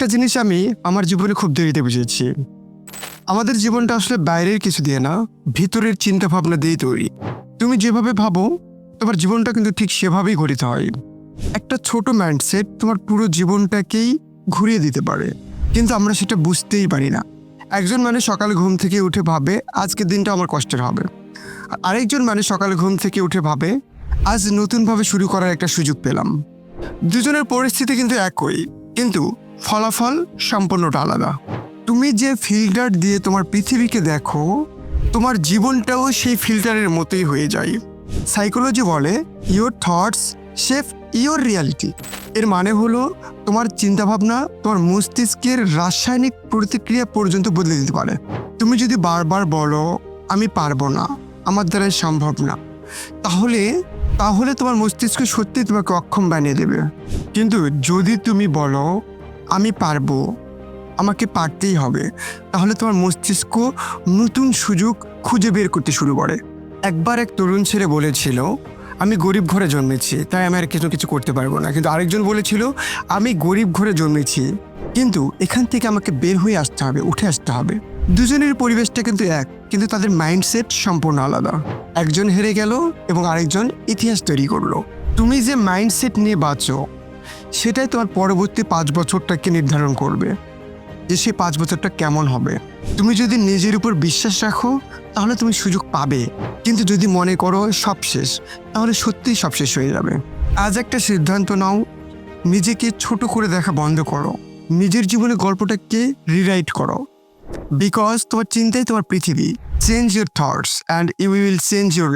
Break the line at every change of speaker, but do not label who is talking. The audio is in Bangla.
একটা জিনিস আমি আমার জীবনে খুব দেরিতে বুঝেছি। আমাদের জীবনটা আসলে বাইরের কিছু দিয়ে না, ভিতরের চিন্তা ভাবনা দিয়ে তৈরি। তুমি যেভাবে ভাবো, তোমার জীবনটা কিন্তু ঠিক সেভাবেই গঠিত হয়। একটা ছোট মাইন্ডসেট তোমার পুরো জীবনটাকেই ঘুরিয়ে দিতে পারে। কিন্তু আমরা সেটা বুঝতেই পারি না। একজন মানুষ সকালে ঘুম থেকে উঠে ভাবে, আজকের দিনটা আমার কষ্টের হবে। আরেকজন মানুষ সকালে ঘুম থেকে উঠে ভাবে, আজ নতুনভাবে শুরু করার একটা সুযোগ পেলাম। দুজনের পরিস্থিতি কিন্তু একই। কিন্তু ফলাফল সম্পূর্ণটা আলাদা। তুমি যে ফিল্টার দিয়ে তোমার পৃথিবীকে দেখো, তোমার জীবনটাও সেই ফিল্টারের মতোই হয়ে যায়। সাইকোলজি বলে your thoughts shape your reality এর মানে হলো, তোমার চিন্তাভাবনা তোমার মস্তিষ্কের রাসায়নিক প্রতিক্রিয়া পর্যন্ত বদলে দিতে পারে। তুমি যদি বারবার বলো, আমি পারব না, আমার দ্বারা সম্ভব না, তাহলে তাহলে তোমার মস্তিষ্ক সত্যি তোমাকে অক্ষম বানিয়ে দেবে। কিন্তু যদি তুমি বলো আমি পারব। আমাকে পারতেই হবে। তাহলে তোমার মস্তিষ্ক নতুন সুযোগ খুঁজে বের করতে শুরু করে। একবার এক তরুণ ছেলে বলেছিল, আমি গরিব ঘরে জন্মেছি, তাই আমি আর কিছু কিছু করতে পারব না। কিন্তু আরেকজন বলেছিল, আমি গরিব ঘরে জন্মেছি, কিন্তু এখান থেকে আমাকে বের হয়ে আসতে হবে, উঠে আসতে হবে। দুজনের পরিবেশটা কিন্তু এক, কিন্তু তাদের মাইন্ডসেট সম্পূর্ণ আলাদা। একজন হেরে গেল এবং আরেকজন ইতিহাস তৈরি করল। তুমি যে মাইন্ডসেট নিয়ে বাঁচো সেটাই তোমার পরবর্তী পাঁচ বছরটাকে নির্ধারণ করবে যে সেই পাঁচ বছরটা কেমন হবে। তুমি যদি নিজের উপর বিশ্বাস রাখো, তাহলে তুমি সুযোগ পাবে। কিন্তু যদি মনে করো সব শেষ, তাহলে সত্যিই সব শেষ হয়ে যাবে। আজ একটা সিদ্ধান্ত নাও, নিজেকে ছোট করে দেখা বন্ধ করো। নিজের জীবনের গল্পটাকে রিরাইট করো। বিকজ তোমার চিন্তাই তোমার পৃথিবী। Change your thoughts and you will change your